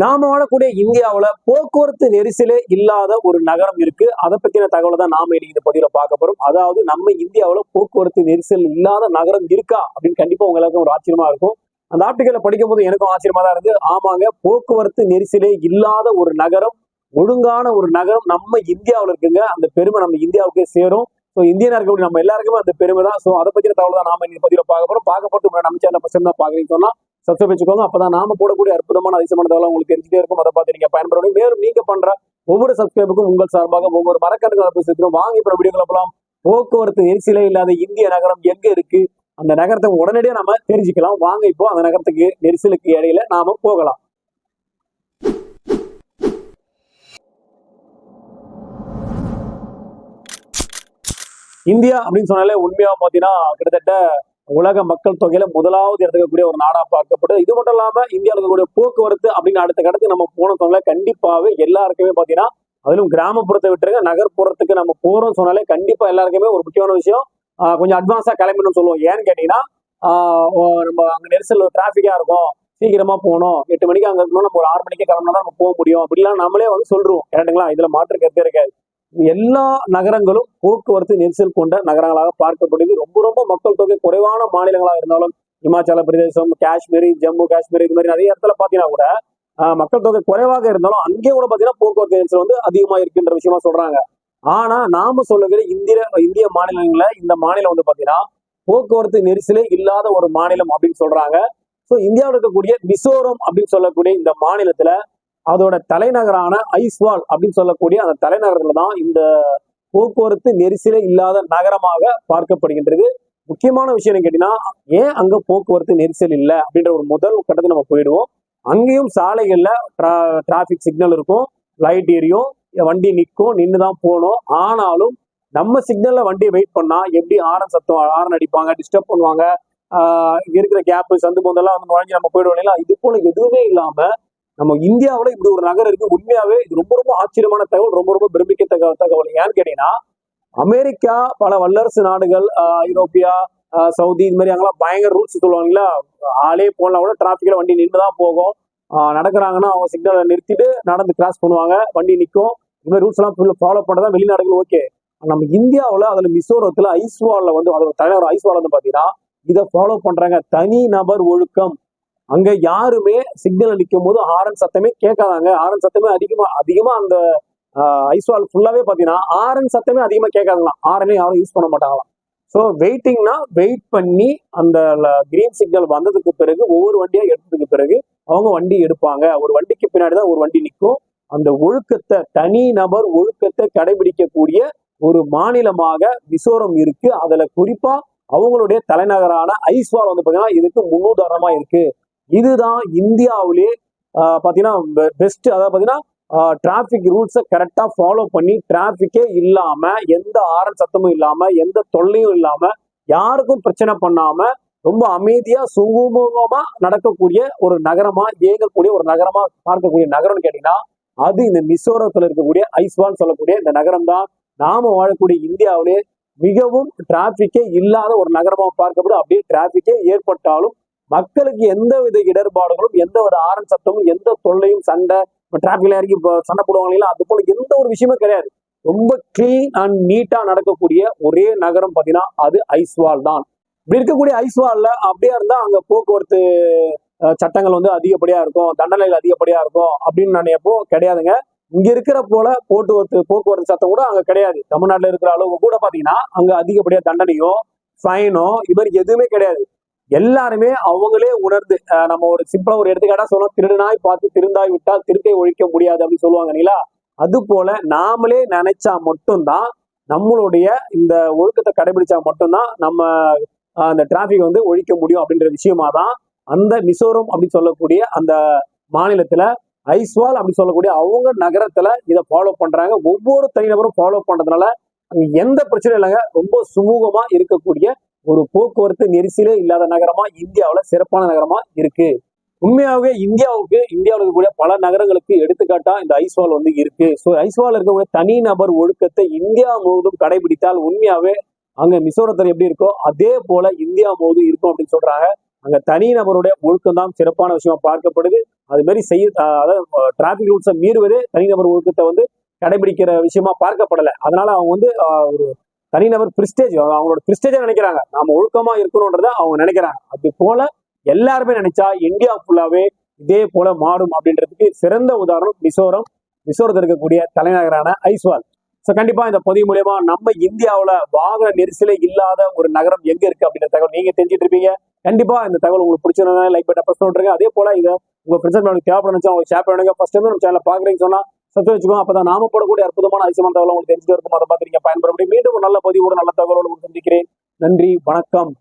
நாம வாழக்கூடிய இந்தியாவில் போக்குவரத்து நெரிசலே இல்லாத ஒரு நகரம் இருக்கு. அதை பத்தின தகவலை தான் நாம இன்னைக்கு இந்த பதிவுல பார்க்க போறோம். அதாவது நம்ம இந்தியாவில் போக்குவரத்து நெரிசல் இல்லாத நகரம் இருக்கா? அப்படின்னு கண்டிப்பா உங்களுக்கு ஒரு ஆச்சரியமா இருக்கும். அந்த ஆப்டிக்கல படிக்கும் போது எனக்கும் ஆச்சரியமா தான் இருந்து ஆமாங்க போக்குவரத்து நெரிசலே இல்லாத ஒரு நகரம் ஒழுங்கான ஒரு நகரம் நம்ம இந்தியாவில் இருக்குங்க. அந்த பெருமை நம்ம இந்தியாவுக்கே சேரும். ஸோ இந்தியனா இருக்கக்கூடிய நம்ம எல்லாருக்குமே அந்த பெருமை தான். ஸோ அதை பத்தின தகவல் தான் நாம இன்னைக்கு பதிவுல பார்க்க போறோம். பார்க்கப்பட்டு நம்ம சேனல் பசங்க தான் பாக்குறீங்கன்னு சொன்னா சப்ஸ்கிரைப் வச்சுக்கோங்க. அப்பதான் நாம போடக்கூடிய அற்புதமான அதிசயமான தகவலாம் உங்களுக்கு தெரிஞ்சுட்டே இருக்கும். அதை பார்த்து நீங்க பயன்படணும் மேலும் நீங்க பண்ற ஒவ்வொரு சப்ஸ்கிரைபுக்கும் உங்கள் சார்பாக ஒவ்வொரு மரக்கணக்கு வாங்கி இப்போ வீடியோக்களை போலாம். போக்குவரத்து நெரிசலே இல்லாத இந்திய நகரம் எங்க இருக்கு? அந்த நகரத்தை உடனடியாக நம்ம தெரிஞ்சுக்கலாம். வாங்க இப்போ அந்த நகரத்துக்கு நெரிசலுக்கு இடையில நாம போகலாம். இந்தியா அப்படின்னு சொன்னாலே உண்மையா பாத்தீங்கன்னா கிட்டத்தட்ட உலக மக்கள் தொகையில முதலாவது எடுத்துக்கக்கூடிய ஒரு நாடா பார்க்கப்படுது இது மட்டும் இல்லாம இந்தியாவில் இருக்கக்கூடிய போக்குவரத்து அப்படின்னு அடுத்த கடத்துக்கு நம்ம போனவங்கள கண்டிப்பாவே எல்லாருக்குமே பாத்தீங்கன்னா அதிலும் கிராமப்புறத்தை விட்டுருங்க நகர்ப்புறத்துக்கு நம்ம போறோம் சொன்னாலே கண்டிப்பா எல்லாருக்குமே ஒரு முக்கியமான விஷயம். ஆஹ் கொஞ்சம் அட்வான்ஸா கிளம்பணும்னு சொல்லுவோம். ஏன்னு கேட்டீங்கன்னா ஆஹ் நம்ம அங்க நெரிசல் டிராஃபிக்கா இருக்கும். சீக்கிரமா போகணும். எட்டு மணிக்கு அங்க இருக்கணும் நம்ம ஒரு ஆறு மணிக்கு கிளம்பினா தான் நம்ம போக முடியும். அப்படிலாம் நம்மளே வந்து சொல்றோம் கேட்டுங்களா? இதுல மாற்று கருத்தே இருக்காது. எல்லா நகரங்களும் போக்குவரத்து நெரிசல் கொண்ட நகரங்களாக பார்க்கப்படுது ரொம்ப ரொம்ப மக்கள் தொகை குறைவான மாநிலங்களாக இருந்தாலும் இமாச்சல பிரதேசம் காஷ்மீர் ஜம்மு காஷ்மீர் இது மாதிரி நிறைய இடத்துல பாத்தீங்கன்னா கூட ஆஹ், மக்கள் தொகை குறைவாக இருந்தாலும் அங்கேயும் கூட பாத்தீங்கன்னா போக்குவரத்து நெரிசல் வந்து அதிகமா இருக்குன்ற விஷயமா சொல்றாங்க. ஆனா நாம சொல்லுகிற இந்திய இந்திய மாநிலங்கள இந்த மாநிலம் வந்து பாத்தீங்கன்னா போக்குவரத்து நெரிசலே இல்லாத ஒரு மாநிலம் அப்படின்னு சொல்றாங்க. ஸோ இந்தியாவில் இருக்கக்கூடிய மிசோரம் அப்படின்னு சொல்லக்கூடிய இந்த மாநிலத்துல அதோட தலைநகரான ஐஸ்வால் அப்படின்னு சொல்லக்கூடிய அந்த தலைநகரத்துல தான் இந்த போக்குவரத்து நெரிசலே இல்லாத நகரமாக பார்க்கப்படுகின்றது. முக்கியமான விஷயம் என்ன கேட்டீங்கன்னா ஏன் அங்க போக்குவரத்து நெரிசல் இல்லை அப்படின்ற ஒரு முதல் கட்டத்தை நம்ம போயிடுவோம். அங்கேயும் சாலைகள்ல டிராபிக் சிக்னல் இருக்கும் லைட் எரியும் வண்டி நிற்கும் நின்று தான் போகணும். ஆனாலும் நம்ம சிக்னல்ல வண்டியை வெயிட் பண்ணா எப்படி ஆரன் சத்தம் ஆரன் அடிப்பாங்க டிஸ்டர்ப் பண்ணுவாங்க ஆஹ் இருக்கிற கேப் சந்து போந்தெல்லாம் வந்து நுழைஞ்சு நம்ம போயிடுவோம் இல்லையா இது போல எதுவுமே இல்லாம நம்ம இந்தியாவில் இப்படி ஒரு நகரம் இருக்கு. உண்மையாவே இது ரொம்ப ரொம்ப ஆச்சரியமான தகவல் ரொம்ப ரொம்ப பிரமிக்கத்தக்க தகவல். ஏன்னு கேட்டீங்கன்னா அமெரிக்கா பல வல்லரசு நாடுகள் ஐரோப்பியா சவுதி இது மாதிரி அங்கெல்லாம் பயங்கர ரூல்ஸ் சொல்லுவாங்களா ஆளே போனா கூட டிராபிக்ல வண்டி நின்று தான் போகும் நடக்கிறாங்கன்னா அவங்க சிக்னலை நிறுத்திட்டு நடந்து கிராஸ் பண்ணுவாங்க. வண்டி நிற்கும் இது மாதிரி ரூல்ஸ் எல்லாம் ஃபாலோ பண்ணுறதா வெளிநாடுகள் ஓகே நம்ம இந்தியாவில் அதில் மிசோரத்தில் ஐஸ்வாலில் வந்து அதோட தலைவர் ஐஸ்வால் வந்து பார்த்தீங்கன்னா இதை ஃபாலோ பண்ணுறாங்க தனி நபர் ஒழுக்கம். அங்க யாருமே சிக்னல் நிற்கும் போது ஹாரன் சத்தமே கேட்காதாங்க. ஹாரன் சத்தமே அதிகமா அதிகமா அந்த ஐஸ்வால் ஃபுல்லாவே பாத்தீங்கன்னா ஆரன் சத்தமே அதிகமா கேட்காதுங்களாம். ஆரனே யாரும் யூஸ் பண்ண மாட்டாங்களாம். ஸோ வெயிட்டிங்னா வெயிட் பண்ணி அந்த கிரீன் சிக்னல் வந்ததுக்கு பிறகு ஒவ்வொரு வண்டியா எடுத்ததுக்கு பிறகு அவங்க வண்டி எடுப்பாங்க. ஒரு வண்டிக்கு பின்னாடி தான் ஒரு வண்டி நிற்கும். அந்த ஒழுக்கத்தை தனி நபர் ஒழுக்கத்தை கடைபிடிக்கக்கூடிய ஒரு மாநிலமாக மிசோரம் இருக்கு. அதுல குறிப்பா அவங்களுடைய தலைநகரான ஐஸ்வால் வந்து பாத்தீங்கன்னா இதுக்கு முன்னுதாரணமா இருக்கு. இதுதான் இந்தியாவிலே பார்த்தீங்கன்னா பெஸ்ட் அதாவது பார்த்தீங்கன்னா டிராஃபிக் ரூல்ஸை கரெக்டாக ஃபாலோ பண்ணி டிராஃபிக்கே இல்லாமல் எந்த ஆரன் சத்தமும் இல்லாமல் எந்த தொல்லையும் இல்லாமல் யாருக்கும் பிரச்சனை பண்ணாமல் ரொம்ப அமைதியாக சுகமுகமாக நடக்கக்கூடிய ஒரு நகரமாக இயங்கக்கூடிய ஒரு நகரமாக பார்க்கக்கூடிய நகரம்னு கேட்டிங்கன்னா அது இந்த மிசோரத்தில் இருக்கக்கூடிய ஐஸ்வால் சொல்லக்கூடிய இந்த நகரம் தான் நாம வாழக்கூடிய இந்தியாவிலே மிகவும் டிராஃபிக்கே இல்லாத ஒரு நகரமாக பார்க்கப்படும். அப்படியே டிராஃபிக்கே ஏற்பட்டாலும் மக்களுக்கு எந்த வித இடர்பாடுகளும் எந்த ஒரு ஆரன் சத்தமும் எந்த தொல்லையும் சண்டை டிராபிக்ல இறங்கி சண்டை போடுவாங்க அது போல எந்த ஒரு விஷயமும் கிடையாது. ரொம்ப கிளீன் அண்ட் நீட்டா நடக்கக்கூடிய ஒரே நகரம் பாத்தீங்கன்னா அது ஐஸ்வால் தான். இப்படி இருக்கக்கூடிய ஐஸ்வால்ல அப்படியே இருந்தா அங்க போக்குவரத்து சட்டங்கள் வந்து அதிகப்படியா இருக்கும் தண்டனைகள் அதிகப்படியா இருக்கும் அப்படின்னு நினைப்போ கிடையாதுங்க. இங்க இருக்கிற போல போக்குவரத்து போக்குவரத்து சட்டம் கூட அங்க கிடையாது. தமிழ்நாட்டுல இருக்கிற அளவுக்கு கூட பாத்தீங்கன்னா அங்க அதிகப்படியா தண்டனையோ ஃபைனோ இது மாதிரி எதுவுமே கிடையாது. எல்லாருமே அவங்களே உணர்ந்து நம்ம ஒரு சிம்பிளா ஒரு எடுத்துக்காட்டா சொல்லணும். திருநாய் பார்த்து திருந்தாய் விட்டால் திருட்டை ஒழிக்க முடியாது அப்படின்னு சொல்லுவாங்க இல்லைங்களா? அது போல நாமளே நினைச்சா மட்டும்தான் நம்மளுடைய இந்த ஒழுக்கத்தை கடைபிடிச்சா மட்டும்தான் நம்ம அந்த டிராஃபிக் வந்து ஒழிக்க முடியும் அப்படின்ற விஷயமா தான் அந்த மிசோரம் அப்படின்னு சொல்லக்கூடிய அந்த மாநிலத்துல ஐஸ்வால் அப்படின்னு சொல்லக்கூடிய அவங்க நகரத்துல இதை ஃபாலோ பண்றாங்க. ஒவ்வொரு தனிநபரும் ஃபாலோ பண்றதுனால எந்த பிரச்சனையும் இல்லைங்க. ரொம்ப சுமூகமா இருக்கக்கூடிய ஒரு போக்குவரத்து நெரிசலே இல்லாத நகரமா இந்தியாவுல சிறப்பான நகரமா இருக்கு. உண்மையாகவே இந்தியாவுக்கு இந்தியாவில் இருக்கக்கூடிய பல நகரங்களுக்கு எடுத்துக்காட்டா இந்த ஐஸ்வால் வந்து இருக்கு. ஸோ ஐஸ்வால் இருக்கக்கூடிய தனிநபர் ஒழுக்கத்தை இந்தியா முழுவதும் கடைபிடித்தால் உண்மையாவே அங்க மிசோரத்தில் எப்படி இருக்கோ அதே போல இந்தியா முழுவதும் இருக்கும் அப்படின்னு சொல்றாங்க. அங்க தனிநபருடைய ஒழுக்கம் தான் சிறப்பான விஷயமா பார்க்கப்படுது. அது மாதிரி செய்ய அதாவது டிராபிக் ரூல்ஸை மீறுவதே தனிநபர் ஒழுக்கத்தை வந்து கடைபிடிக்கிற விஷயமா பார்க்கப்படலை. அதனால அவங்க வந்து அஹ், ஒரு தனிநபர் பிரிஸ்டேஜ் அவங்களோட பிரிஸ்டேஜை நினைக்கிறாங்க. நாம ஒழுக்கமா இருக்கணும்ன்றத அவங்க நினைக்கிறாங்க. அது போல எல்லாருமே நினைச்சா இந்தியா ஃபுல்லாவே இதே போல மாறும் அப்படின்றதுக்கு சிறந்த உதாரணம் மிசோரம். மிசோரத்தில் இருக்கக்கூடிய தலைநகரான ஐஸ்வால். ஸோ கண்டிப்பா இந்த பதிவு மூலியமா நம்ம இந்தியாவுல வாகன நெரிசலே இல்லாத ஒரு நகரம் எங்க இருக்கு அப்படின்ற தகவல் நீங்க தெரிஞ்சிட்டு இருப்பீங்க. கண்டிப்பா இந்த தகவல் உங்களுக்கு பிடிச்சிருந்தா லைக் பட்டன் ப்ரெஸ் பண்ணுறீங்க அதே போல இதை உங்க ஃப்ரெண்ட்ஸ் உங்களுக்கு தேவைப்படுச்சு அவங்க ஷேர் பண்ணுங்க. ஃபர்ஸ்ட் டைம் நம்ம சேனல் பாக்குறீங்கன்னு சொன்னா சத்து வச்சுக்கோங்க அப்பதான் நாம போடக்கூடிய அற்புதமான அதிசயமான தகவல் உங்களுக்கு தெரிஞ்சு இருக்கும். அதை பார்த்து நீங்க பயன்பட முடியும். மீண்டும் நல்ல பதிவோடு நல்ல தகவலோடு சந்திக்கிறேன். நன்றி வணக்கம்.